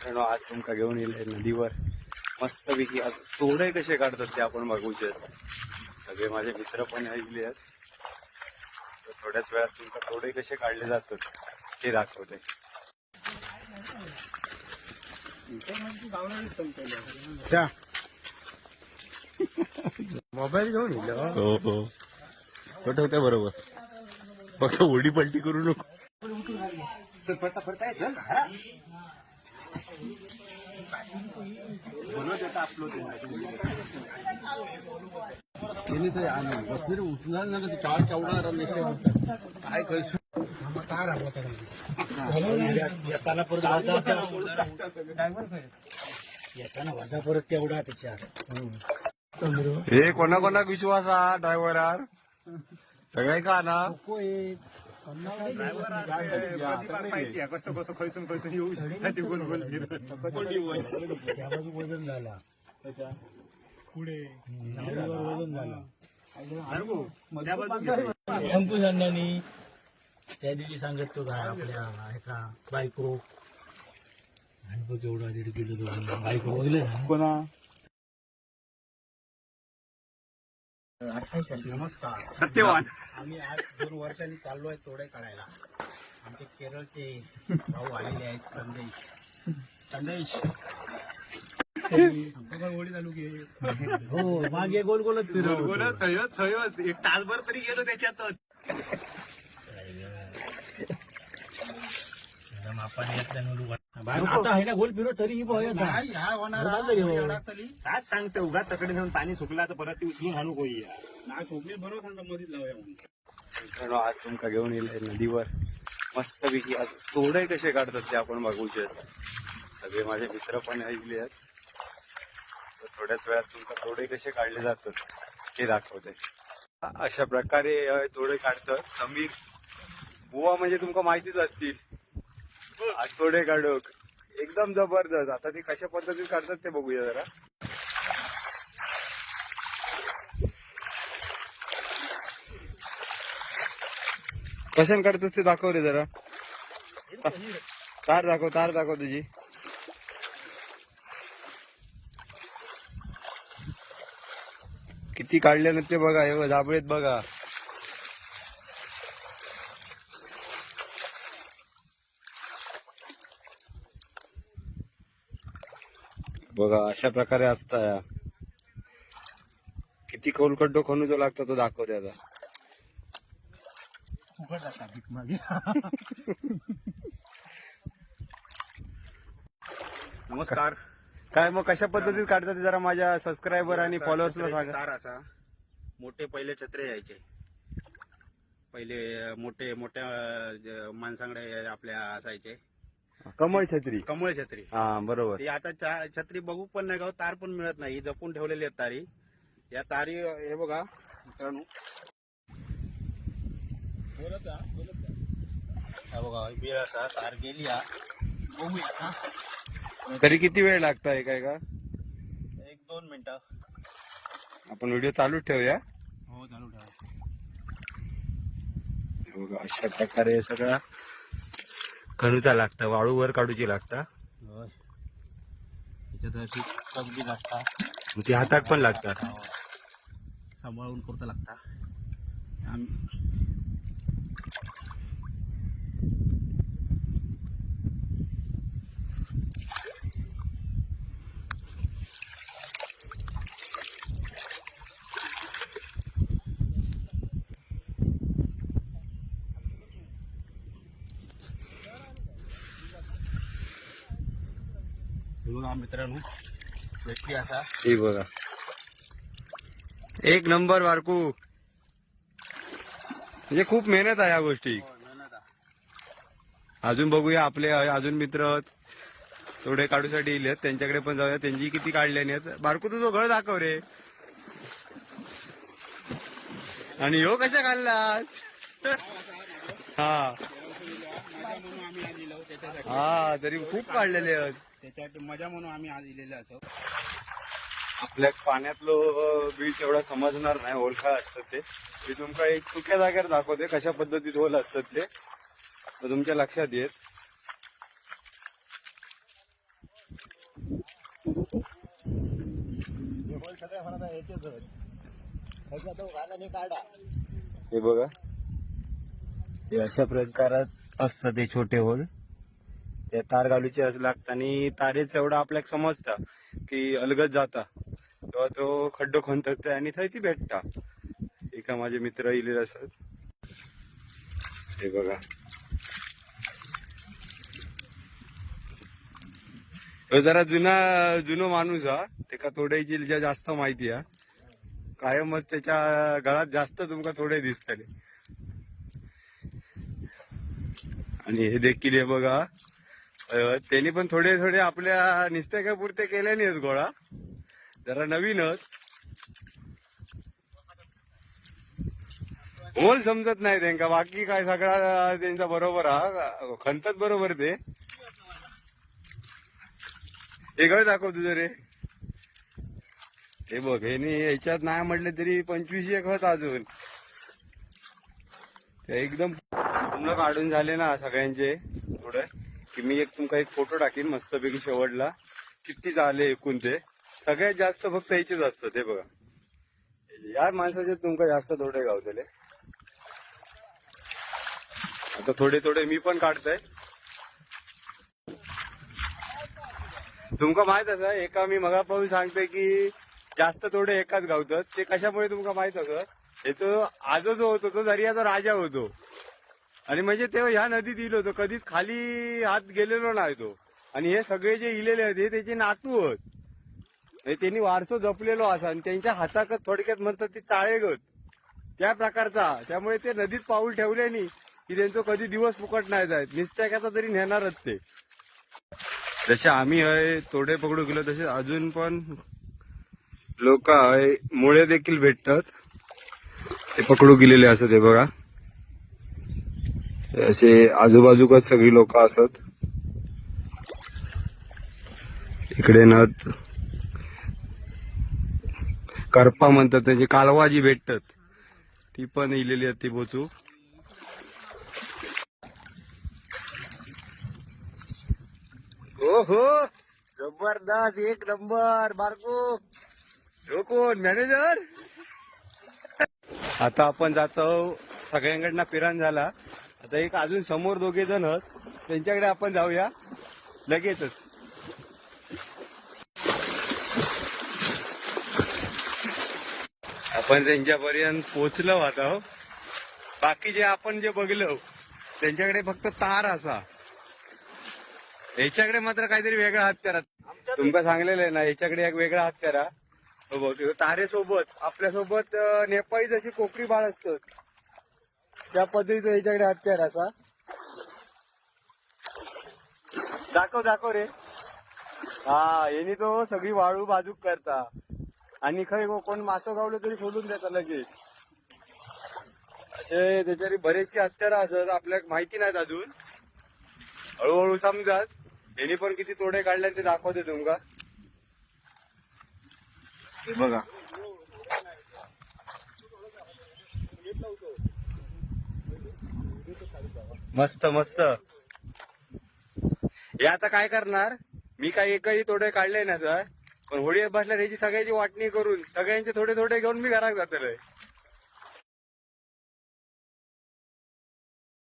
मित्रांनो आज तुमका घेऊन येईल नदीवर. मस्तपैकी आज तोडे कसे काढतात ते आपण बघूचे सगळे माझे मित्र पण ऐकले आहेत. तर थोड्याच वेळात तुमका तोडे कसे काढले जातात ते दाखवते. मोबाईल घेऊन येईल हो? हो बरोबर. फक्त उडी पलटी करू नको. काय केवढा रमेश काय येताना परत येताना वाजा परत तेवढा त्याच्यात हे कोणा कोणाक विश्वास हा ड्रायव्हरार सगळे का ना? कसं कसं खैसून खैसून येऊ शकते गोल गोल त्या बाजू वजन झाला पुढे वजन झाला अंकुश अण्णांनी त्या दिवशी सांगत तो काय आपल्या एका बायको. आणि बघ एवढा दीड किलो बायको बघले कोणा? नमस्कार. सत्यवान. आम्ही आज दोन वर्षांनी चाललोय तोडे काढायला. आमचे केरळचे भाऊ आलेले आहेत संदेश. संदेश. ओळी चालू घे हो मागे गोल गोलच फिरवलं थय थय एक तासभर तरी गेलो त्याच्यात मापाने आता आहे ना गोल फिरव तरी काय सांगते उगा तकडे घेऊन पाणी सुकला तर परत ती उचलून आणू कोई आज तुमका घेऊन येईल नदीवर. मस्तपैकी आज तोडे कसे काढतात ते आपण बघूचे सगळे माझे मित्र पण ऐकले आहेत. तर थोड्याच वेळात तुमका तोडे कसे काढले जातात ते दाखवते. अशा प्रकारे थोडे तोडे काढतात. समीर गोवा म्हणजे तुमका माहितीच असतील. आज तोडे काढूक. एकदम जबरदस्त. आता ते कशा पद्धतीने काढतात ते बघूया जरा. कशाने काढतोस ते दाखव रे जरा. तार दाखव तार दाखव तुझी. किती काढले ना ते बघा हे जाबळेत दाबळेत बघा. बघा अशा प्रकारे असता. किती कोलकड्डो खणूचो लागतो तो दाखवते आता. नमस्कार. काय मग कशा पद्धतीत काढतात ते जरा माझ्या सबस्क्रायबर आणि फॉलोअर्सला सांगा. तार असा. मोठे पहिले छत्रे यायचे. पहिले मोठे मोठ्या अं, माणसांकडे आपल्या असायचे. कमळ छत्री. कमळ छत्री. हा बरोबर. ती आता चा- छत्री बघू पण नाही गाव तार पण मिळत नाही. ही जपून ठेवलेली आहेत तारी. या तारी हे बघा मित्रांनो. हा बघा ही बेळ असा तार गेली हा. बघूया. तरी किती वेळ लागता काय का? एक दोन मिनिटं. आपण व्हिडिओ चालू ठेवूया. हो चालू ठेवा. हे बघा अशा प्रकारे हे सगळं खणूचा लागतं वाळू वर काढूची लागता. होय. त्याच्यात अशी तगबी लागता. मग ती हाताक पण लागतात. सांभाळून करता लागता. बघा मित्रांनो व्यक्ती असा हे बघा. एक नंबर बारकू. म्हणजे खूप मेहनत आहे या गोष्टी. अजून बघूया आपले अजून मित्र थोडे काढूसाठी येईल. त्यांच्याकडे पण जाऊया. त्यांची किती काढल्याने आहेत बारकू तुझं घर दाखव रे. आणि ह्यो कशा काढलास? हा. इलो त्याच्यासाठी हा तरी खूप काढलेले आहेत. त्याच्यात मजा म्हणून आम्ही आज इलेले असो आपल्या पाण्यातलं बीच एवढा समजणार नाही ओळखा असतात ते. ते तुमका एक चुक्या जागेवर दाखवते कशा पद्धतीत होल असतात ते. तुमच्या लक्षात येत हे बघा. ते अशा प्रकारात असतं ते छोटे होल. त्या तार घालूचे असं लागत आणि तारेच एवढं आपल्याक समजता की अलगत जाता. तेव्हा तो खड्डो खणतात आणि थंय ती भेटता. एका माझे मित्र इले असत हे बघा. जरा जुना जुनो माणूस हा. त्याका थोड्याची जास्त माहिती हा. कायमच त्याच्या गळात जास्त तुमका थोडे दिसतले. आणि हे देखील हे बघा. त्यांनी पण थोडे थोडे आपल्या निस्त्याका पुरते केले नाहीत गोळा. जरा नवीनच बोल समजत नाही त्यांका. बाकी काय सगळा त्यांचा बरोबर हा. खंतच बरोबर ते. हे दाखव तुझं रे. हे बघ हे नी याच्यात नाही म्हटलं तरी पंचवीस एक होत अजून. ते एकदम पूर्ण काढून झाले ना सगळ्यांचे. थोडं. की मी एक तुमका एक फोटो टाकीन मस्तपैकी शेवटला. किती झाले एकूण ते. सगळ्यात जास्त फक्त याचेच असतं ते बघा. या माणसाचे तुमका जास्त थोडे गावतले. आता थोडे थोडे मी पण काढतोय. तुमका माहीत असा एका मी मगापासून सांगतोय की जास्त थोडे एकाच गावतात. ते कशामुळे तुमका माहीत असं? याचं आजो जो होतो तो दर्याचा राजा होतो. आणि म्हणजे तेव्हा ह्या नदीत इलो होतो. कधीच खाली हात गेलेलो नाही तो. आणि हे सगळे जे इलेले होते त्याचे नातू होत त्यांनी वारसो जपलेलो असा आणि त्यांच्या हाताक थोडक्यात म्हणतात ते चाळेगत. त्या प्रकारचा. त्यामुळे ते नदीत पाऊल ठेवल्याने की त्यांचं कधी दिवस फुकट नाही जायत. निस्त्याकाचा तरी नेणारच ते. जसे आम्ही हय तोडे पकडू गेलो तसे अजून पण लोक हय मुळे देखील भेटतात. ते पकडू गेलेले असत ते बघा. असे आजूबाजूकच सगळी लोक असत. इकडे ना करपा म्हणतात त्याची कालवा जी भेटतात ती पण इलेली आहेत ती बोचू. हो हो जबरदस्त एक नंबर बारको. हो कोण मॅनेजर? आता आपण जातो सगळ्यांकडनं पिरान झाला. आता एक अजून समोर दोघे जण आहेत त्यांच्याकडे आपण जाऊया लगेचच आपण त्यांच्यापर्यंत पोचलो आता हो. बाकी जे आपण जे बघलो त्यांच्याकडे फक्त तार असा याच्याकडे मात्र काहीतरी वेगळा हत्यार. तुमका सांगलेलं आहे ना याच्याकडे एक वेगळा हत्यार. हो तारेसोबत आपल्यासोबत नेपाळी जशी कोकरी बाळ असतात त्या पद्धतीचा याच्याकडे हत्यार असा. दाखव दाखव रे. हा यांनी तो सगळी वाळू बाजूक करता. आणि खय कोण मासो गावलं तरी सोडून देता लगेच. असे त्याच्या बरेचशी हत्यार असत आपल्याला माहिती नाहीत अजून. हळूहळू समजात. यांनी पण किती तोडे काढले ते दाखवते तुमका बघा. मस्त मस्त. हे आता काय करणार? मी काही एकही तोडे काढले ना सर. पण होडी बसल्यावर ह्याची सगळ्याची वाटणी करून सगळ्यांचे थोडे थोडे घेऊन मी घरात जातलोय